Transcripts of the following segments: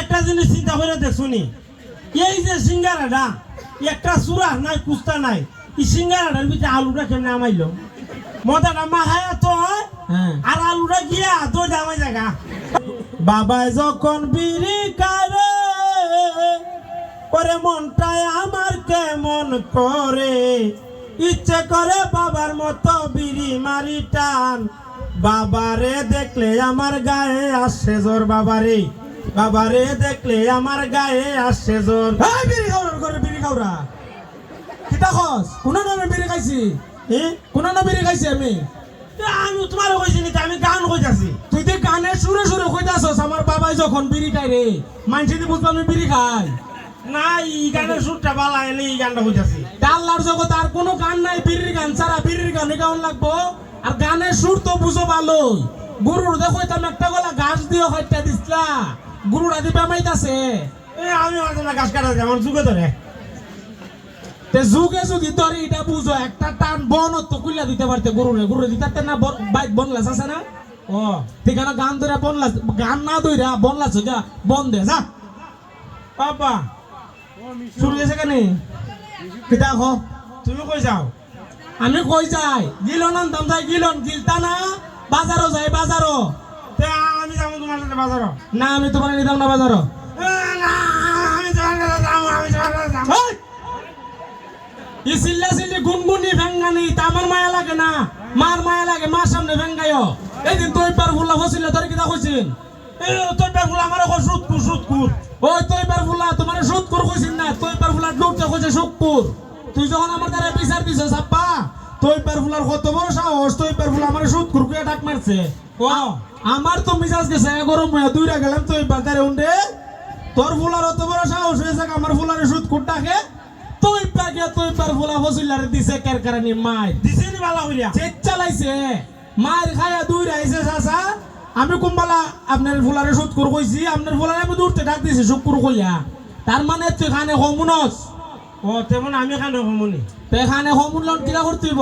একটা জিনিস চিন্তা করে দেখছুনি এই যে সিঙ্গারাটা একটা চূড়া নাই কুস্তা নাই এই সিঙ্গারাটার ভিতরে আলুটা কেমনে আমাইলো? মাখায় তো হ্যাঁ। আর আলুটা গিয়া তো জামাই জায়গা যখন বিড়ি কারে পরে মনটায় আমার কেমন করে? ইচ্ছে করে বাবার মতো বিড়ি মারি টান। বাবারে দেখলে আমার গায়ে আসছে জোর বাবারে। বাবারে দেখলে আমার গায়ে আসছে জোর এই বিড়ি খাওয়ার করে বিড়ি খাওয়া কিতা খস কোন নামে বিড়ি খাইছি? এ? কোন নামে বিড়ি খাইছি আমি? আমি তোমার কইছি নি আমি গান কইতাছি। তুই তো গানে সুরে সুরে কইতাছস আমার বাবাই যখন বিড়ি খাই রে মানছি দি বুঝবা আমি বিড়ি খাই। না এই গানের সুরটা বালা এনে এই গানটা কইতাছি। আল্লাহর জগৎ আর কোনো গান নাই বিড়ির গান। ছাড়া বিড়ির গানে গাউন লাগবো। আর গানের সুর তো বুঝো ভালোই। গুরুর দেখো তাম একটা গলা ঘাস দিও হত্যা দিসলা গুরুরা দিবে আমাইতাছে এ আমি হয়তো না গাছ কাটা আমার যুগে ধরে। তে যুগে যদি তোর এটা বুঝো একটা টান বন তো কুইলা দিতে পারতে গুরুরে। গুরুরে দিতে না বাইক বনলাস আছে না? ও। ঠিকানা গান ধরে বনলাস গান না ধইরা বনলাস গা বন দে যা। বাবা। শুরু গেছে কেন? কিতা খ তুমি কই যাও? আমি কই যাই? গিলন আনতাম যাই গিলন গিলতা না। বাজারও যাই বাজারও। তোমার সাথে বাজার? না আমি তোমার নিতাম না এই! সিল্লা সিল্লি গুনগুনি ভেঙ্গানি তা আমার মায়া লাগে না। মার মায়া লাগে মার সামনে ভেঙ্গাইও। এদিন তুই পার ফুলা ফসিলে তোর কিতা কইছিন এ তোর বেগুলো আমার এখন সুদ কুর ওই তুই পার ফুলা তোমার সুদ কইছিন না? তুই পার ফুলা ডুবতে কইছে সুকুর তুই যখন আমার দ্বারা বিচার দিছ সাপ্পা তুই পার ফুলার কত বড় সাহস তুই পার ফুলা আমার সুদ কর কুয়া? ডাক মারছে আমার তো মিজাজ গেছে গরম হয়ে দুইটা গেলাম তুই বাজারে উন্ডে। তোর ফুলার অত বড় সাহস হয়েছে আমার ফুলারে সুদ কুটাকে তুই পাকে তুই পার ফুলা ফসিলারে দিছে কেরকারানি মাই দিছে নি বালা হইয়া চেক চালাইছে। মার খায়া দুই রাইছে চাচা। আমি কুম্বালা আপনার ফুলারে সুদ করে কইছি আপনার ফুলারে আমি দূরতে ডাক দিছি শুক্র কইয়া। তার মানে তুই খানে হমুনস? ও তেমন আমি খানো কমুনি তে খানে হমুন লন কিরা করতেইব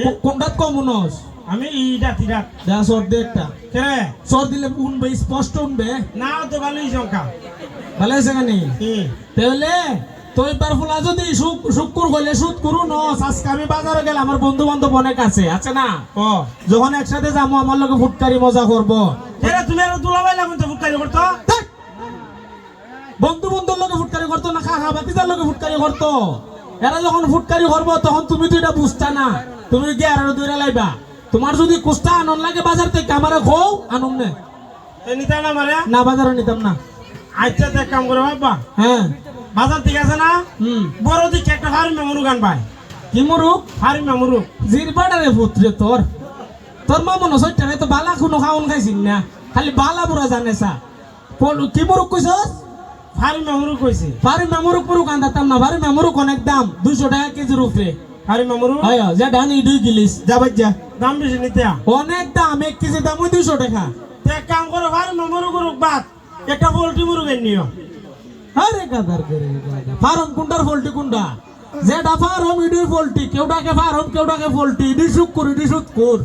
এ? কোনটাত কমুনস? আমি ইটা তিরাত যা সর দে একটা। কে সর দিলে উনবে স্পষ্ট উনবে। না তো ভালোই সংখ্যা। ভালো হয়েছে কেন তাহলে তুই পার ফুলা যদি শুক- শুক্র হইলে সুদ করু ন আজকে আমি বাজারে গেলে আমার বন্ধু বান্ধব অনেক আছে আছে না? ও যখন একসাথে যাব আমার লোকে ফুটকারি মজা করব। এরা তুমি আর দুলাভাই লাগুন তো ফুটকারি করতো? বন্ধু বন্ধুর লোকে ফুটকারি করতো না খা খা বাতিজার লোকে ফুটকারি করতো? এরা যখন ফুটকারি করব তখন তুমি তো এটা বুঝতা না। তুমি গিয়ে আর দূরে লাইবা? তোমার যদি কুস্তা আনন্দ লাগে বাজার থেকে আমার খো আনন্দ নে। এ নিতা না মারে না বাজারে নিতাম না। আচ্ছা দেখ কাম করে বাবা। হ্যাঁ। বাজার ঠিক আছে না? হুম। বড় দিকে একটা ফার্মি মেমুরু গান পায় কি মুরুক ফার্মি মেমুরু জিরবাড়ারে পুত্রে তোর। তোর মা মনে সত্যি তো বালা কোনো খাওন খাইছিস না। খালি বালা বুড়া জানে সা। কি মুরুক কইছস? ফার্মি মেমুরু কইছে। ভারি মেমুরুক পুরুক আনতাম না ভারি মেমুরুক অনেক দাম দুইশো টাকা কেজির উপরে ফার্মি মেমুরু হয় যে ডানি দুই গিলিস যা দাম বেশি নিতে অনেক দাম এক কেজি দাম ওই দুইশো টাকা এক কাম করো ফার্মি মেমুরু করুক বাদ একটা পোল্ট্রি মুরু কেন নিও আরে গাদার করে ফার্ম কোনটার ফল্টি কোনটা যেটা ফার্ম ইডি ফল্টি কেউ ডাকে ফার্ম কেউ ডাকে ফল্টি ইডি শুক্কুর ইডি শুক্কুর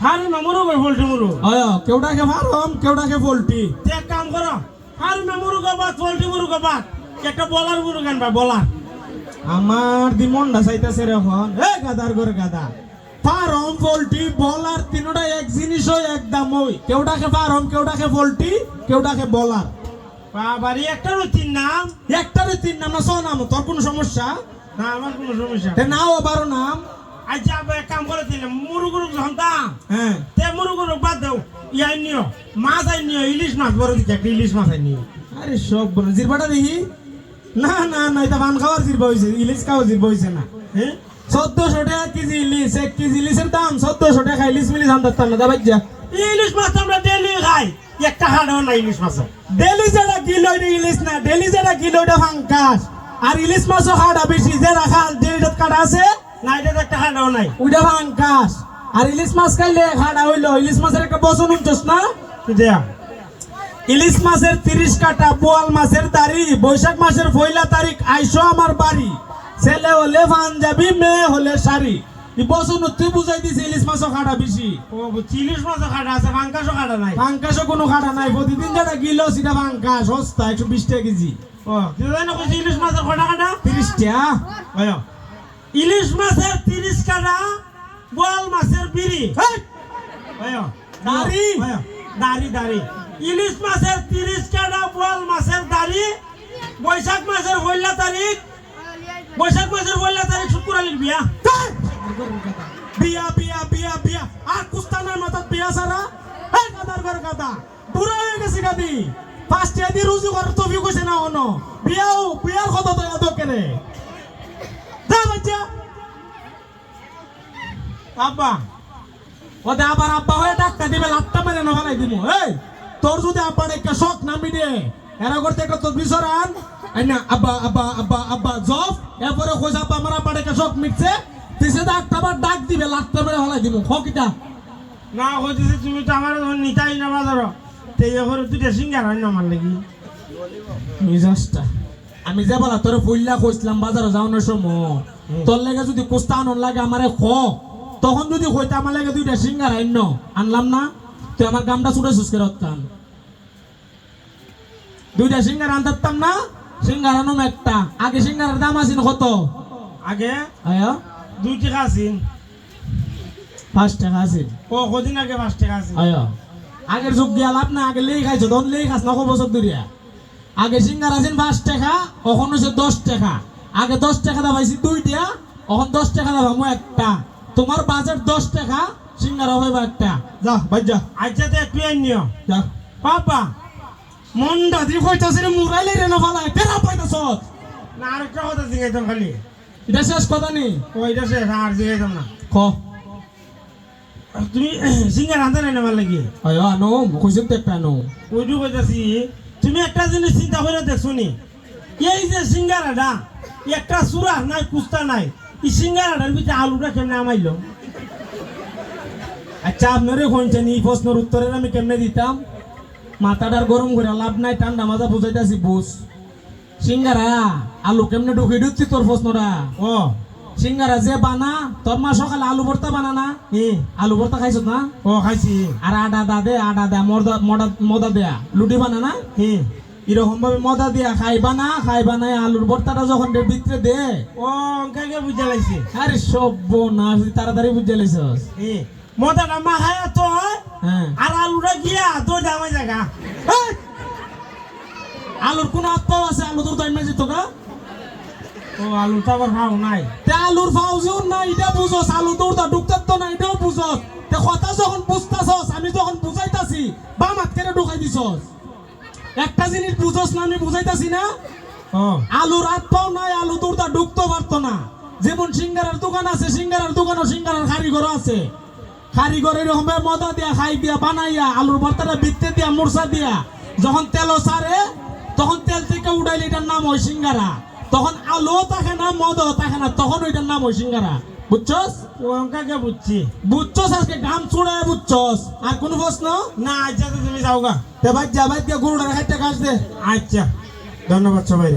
ফার্মি মেমুরু কই পোল্ট্রি মুরু হয় কেউ ডাকে ফার্ম কেউ ডাকে ফল্টি এক কাম করো ফার্মি মেমুরু কো বাদ পোল্ট্রি মুরু কো বাদ একটা বলার মুরু গান পায় বলার আমার দি মনটা চাইতেছে রে এখন এ গাদার করে গাদা। ফার্ম পোল্ট্রি বলার তিনটা এক জিনিস হয় এক দাম ওই। কেউ ডাকে ফার্ম কেউ ডাকে পোল্ট্রি কেউ ডাকে বলার। বাবারি একটা তিন নাম? একটারে তিন নাম না ছ নাম। তোর কোনো সমস্যা? না আমার কোনো সমস্যা। তে নাও বারো নাম। আচ্ছা এক কাম করে দিলে মুরু গুরুক যখন দাম হ্যাঁ। তে মুরু গুরুক বাদ দাও। ইয়াই নিও। মাছ আই নিও ইলিশ মাছ। বড় দিকে একটা ইলিশ মাছ আই নিও। আরে সব বলে জিরবাটা দেখি। না না না এটা পান খাওয়ার জিরবা হয়েছে ইলিশ খাওয়ার জিরবা হয়েছে না। হ্যাঁ? চোদ্দশো টাকা কেজি ইলিশ এক কেজি ইলিশের দাম চোদ্দশো টাকা ইলিশ মিলিশ আনতাম না দাবাই যা ইলিশ মাছ আমরা ডেলি খাই একটা হাড়ও না ইলিশ মাছ। ডেলি যেটা কিলো ইলিশ না ডেলি যেটা কিলো এটা ফাঙ্কাস আর ইলিশ মাছও খাটা বেশি যেটা খাল ডেলিটা কাটা আছে না এটা একটা হাড়ও নাই। ওইটা ফাঙ্কাস আর ইলিশ মাছ খাইলে খাটা হইল ইলিশ মাছের একটা বসন উঠছস না? দেয়া। ইলিশ মাছের তিরিশ কাটা বোয়াল মাছের দাড়ি বৈশাখ মাসের পয়লা তারিখ আইসো আমার বাড়ি। ছেলে হলে পাঞ্জাবি মেয়ে হলে শাড়ি। বছর তুই বুঝাই দিছে ইলিশ মাছও খাটা বেশি? ও চিলিশ মাছও কাটা আছে পাঙ্কাশও কাটা নাই। পাঙ্কাশও কোনো খাটা নাই। প্রতিদিন যেটা সেটা সস্তা একশো বিশ টাকা কেজি। ও তুই জানো ইলিশ মাছের কটা কাটা? তিরিশ টাকা ওয় ইলিশ মাছের তিরিশ কাটা বোয়াল মাছের বিড়ি। দাড়ি দাড়ি। ইলিশ মাছের তিরিশ কাটা বোয়াল মাছের দাড়ি বৈশাখ মাসের পয়লা তারিখ বৈশাখ মাসের পয়লা তারিখ শুক্রালির বিয়া। হেই! বিয়া বিয়া বিয়া বিয়া। আর কুস্তানের মাথার বিয়া সারা এই কাদার ঘর কাদা বুড়া হয়ে গেছি গাদি পাঁচ টাকা দিয়ে রুজু করার তো বিয়ে কইছে না অন্য। বিয়াও বিয়ার কথা তো এত কেনে? যা বাচ্চা। আব্বা। ওতে আবার আব্বা হয়ে ডাক্তার দিবে লাট্টা মেরে না ফেলাই দিব এই তোর যদি আব্বার একটা শখ নামি দে এরা করতে একটা তোর বিছরান না আব্বা আব্বা আব্বা আব্বা জব এরপরে কইস আব্বা আমার আব্বার একটা শখ মিটছে। তিসে ডাক্তার আবার ডাক দিবে লাট্টা মেরে ফেলাই দিব। হকিটা না কইতেছে তুমি তো আমার নিতাই না বাজার। তে এখন দুইটা সিঙ্গার হয় না আমার লাগি? মিজাজটা। আমি যে বলা তোর ফুল্লা কইছিলাম বাজারে যাওয়ানোর সময়। তোর লেগে যদি কুস্তা আনন লাগে আমারে খ। তখন যদি হইতে আমার লাগে দুইটা সিঙ্গার আইন আনলাম না? তুই আমার গামটা ছুটে সুস্কে রত্তান দুইটা সিঙ্গার আনতাম না সিঙ্গার আনুম একটা। আগে সিঙ্গারের দাম আছিল কত? আগে? আয়া? দুই টাকা আছিল। পাঁচ টাকা আছিল। ও কদিন আগে পাঁচ টাকা আছিল। আয়া? আগের যুগ গিয়া লাভ না আগে লেই খাইছো তখন লেই খাস না কো বছর ধরিয়া? আগে সিঙ্গার আছেন পাঁচ টাকা এখন হচ্ছে দশ টাকা। আগে দশ টাকা দা পাইছি দুইটা এখন দশ টাকা দা ভাবো একটা। তোমার বাজেট দশ টাকা সিঙ্গার হবে একটা। যা ভাই যা। আচ্ছা তো একটু নিও। যা। পাপা মনটা দি কইতাছে রে মুরাইলে রে না ফালাই তেরা পাইতাছ। না আরেকটা কথা জিগাইতাম খালি। এটা শেষ কথা নেই ওইটা সে আর জিগাইতাম না। ক? তুমি সিঙ্গার আনতে নাই আমার লাগি? আয় আনো কইছেন তো একটা আনো। ওইটু কইতাছি তুমি একটা জিনিস চিন্তা করে দেখছ নি? এই যে সিঙ্গারাটা একটা সুরা নাই কুস্তা নাই এই সিঙ্গারাটার ভিতরে আলুটা কেমনে আমাইলো? আচ্ছা আপনারে কোনছেন এই প্রশ্নের উত্তরের আমি কেমনে দিতাম? মাথাটার গরম করে লাভ নাই ঠান্ডা মাজা বুঝাইতাছি বুঝ। সিঙ্গারা আলু কেমনে ঢুকে ঢুকছি তোর প্রশ্নটা? ও। সিঙ্গারা যে বানা তোর মা সকালে আলু ভর্তা বানা না? হি আলু ভর্তা খাইছ না? ও খাইছি। আর আডা দা দে আডা দে মদা মদা মদা দেয়া। লুটি বানা না? হি এরকম ভাবে মদা দিয়া খাইবা না খাইবা না আলুর ভর্তাটা যখন ভিতরে দে। ও অঙ্কাকে বুঝা লাগছে আরে সব না তাড়াতাড়ি বুঝে লাইছস তো আর আলুটা গিয়া তোর দামাই জায়গা। আলুর কোন আত্মাও আছে? আলু তোর টাইম যেত গা। ও আলুটা আবার খাও নাই। তে আলুর না এটা বুঝস। আলু তোর তা ঢুকতে তো না এটাও বুঝস। তে কথা যখন বুঝতাছস আমি যখন বুঝাইতাছি বাম হাত কেটে ঢুকাই দিছস। একটা জিনিস বুঝস না আমি বুঝাইতাছি না? আলুর হাত পাও নাই আলু তোর তা ঢুকতে পারতো না। যেমন সিঙ্গারার দোকান আছে সিঙ্গারার দোকানও সিঙ্গারার কারিগর আছে। কারিগর এরকম ভাবে মদা দিয়া খাই দিয়া বানাইয়া আলুর ভর্তাটা বিত্তে দিয়া মূর্ছা দিয়া যখন তেল সারে তখন তেল থেকে উঠাইলে এটার নাম হয় সিঙ্গারা। তখন আলুও থাকে না মদ থাকে না তখন ওইটার নাম হয় সিঙ্গারা। বুঝছস? ও অঙ্কাকে বুঝছি। বুঝছস আজকে? গাম ছুড়ায় বুঝছস। আর কোন প্রশ্ন? না আচ্ছা তুমি যাও গা। তে ভাই যা ভাই গরুটা খাইতে কাজ দে। আচ্ছা ধন্যবাদ সবাই